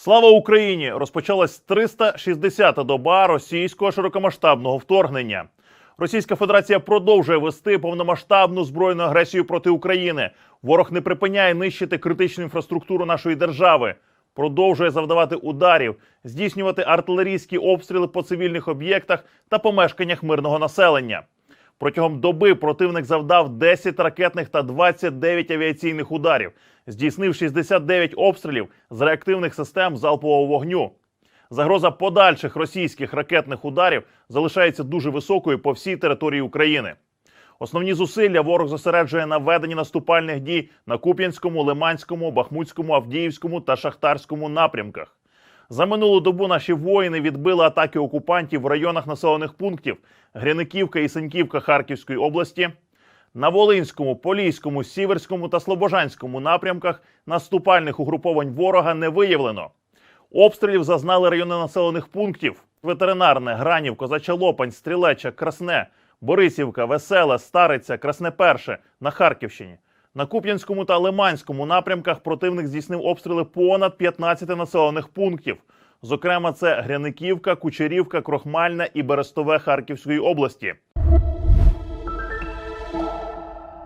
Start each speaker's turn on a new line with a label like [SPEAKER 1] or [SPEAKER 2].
[SPEAKER 1] Слава Україні! Розпочалась 360-та доба російського широкомасштабного вторгнення. Російська Федерація продовжує вести повномасштабну збройну агресію проти України. Ворог не припиняє нищити критичну інфраструктуру нашої держави, продовжує завдавати ударів, здійснювати артилерійські обстріли по цивільних об'єктах та помешканнях мирного населення. Протягом доби противник завдав 10 ракетних та 29 авіаційних ударів, здійснив 69 обстрілів з реактивних систем залпового вогню. Загроза подальших російських ракетних ударів залишається дуже високою по всій території України. Основні зусилля ворог зосереджує на веденні наступальних дій на Куп'янському, Лиманському, Бахмутському, Авдіївському та Шахтарському напрямках. За минулу добу наші воїни відбили атаки окупантів в районах населених пунктів Гряниківка і Синьківка Харківської області. На Волинському, Поліському, Сіверському та Слобожанському напрямках наступальних угруповань ворога не виявлено. Обстрілів зазнали райони населених пунктів: Ветеринарне, Гранів, Козача Лопань, Стрілеча, Красне, Борисівка, Веселе, Стариця, Красне Перше на Харківщині. На Куп'янському та Лиманському напрямках противник здійснив обстріли понад 15 населених пунктів. Зокрема, це Гряниківка, Кучерівка, Крохмальна і Берестове Харківської області.